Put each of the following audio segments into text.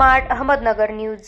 Smart Ahmednagar news.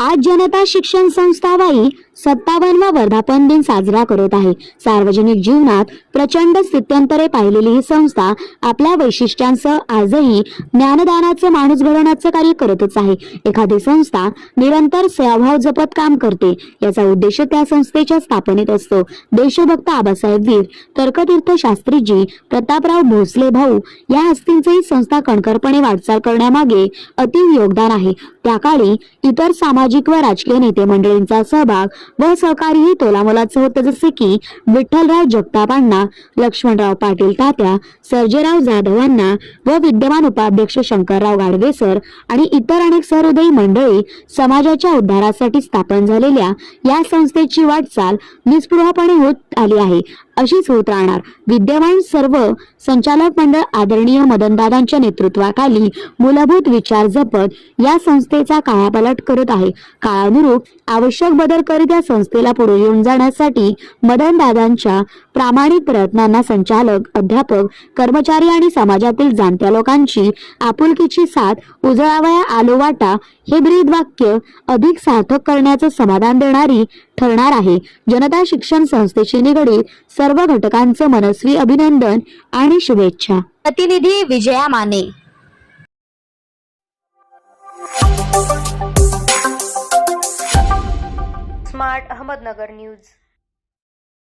आज जनता शिक्षण संस्था वाई सत्तावन्नवा वर्धापन दिन साजरा करत आहे. सार्वजनिक जीवनात प्रचंड स्थित्यंतरे पाहिलेली ही संस्था आपल्या वैशिष्ट्यांसह आजही ज्ञानदानाचं माणूस घडवण्याचं कार्य करतच आहे. एखादी संस्था निरंतर सेवाभाव जपत काम करते. याचा उद्देश त्या संस्थेच्या स्थापनेत असतो. देशभक्त आबासाहेब वीर तर्कतीर्थ शास्त्रीजी प्रतापराव भोसले भाऊ या हस्तींचे ही संस्था कणखरपणे वाटचाल करण्यामागे अतीव योगदान आहे. त्या काळी इतर सामाजिक व राजकीय नेते मंडळींचा सहभाग व सहकारीही तोलामोलाचं होतं. जसे की विठ्ठलराव जगतापांना लक्ष्मणराव पाटील तात्या सर्जेराव जाधवांना व विद्यमान उपाध्यक्ष शंकरराव गाडगे सर आणि इतर अनेक सहृदयी मंडळी समाजाच्या उद्धारासाठी स्थापन झालेल्या या संस्थेची वाटचाल निस्पृहपणे होत आली आहे. अशीच होत राहणार. विद्यमान सर्व संचालक मंडळ आदरणीय मदनदादांच्या नेतृत्वाखाली मूलभूत विचार जपत या संस्थेचा कायापालट करत आहे. काळानुरूप आवश्यक बदल करीत या संस्थेला पुढे येऊन जाण्यासाठी मदनदादांच्या प्रामाणिक प्रयत्नांना संचालक अध्यापक कर्मचारी आणि समाजातील जाणत्या लोकांची आपुलकीची साथ उजळावया आलो वाटा हे ब्रीद वाक्य अधिक सार्थक करण्याचं समाधान देणारी ठरणार आहे. जनता शिक्षण संस्थेशी निगडीत सर्व घटकांचं मनस्वी अभिनंदन आणि शुभेच्छा. प्रतिनिधी Vijaya Mane. Smart Ahmednagar news.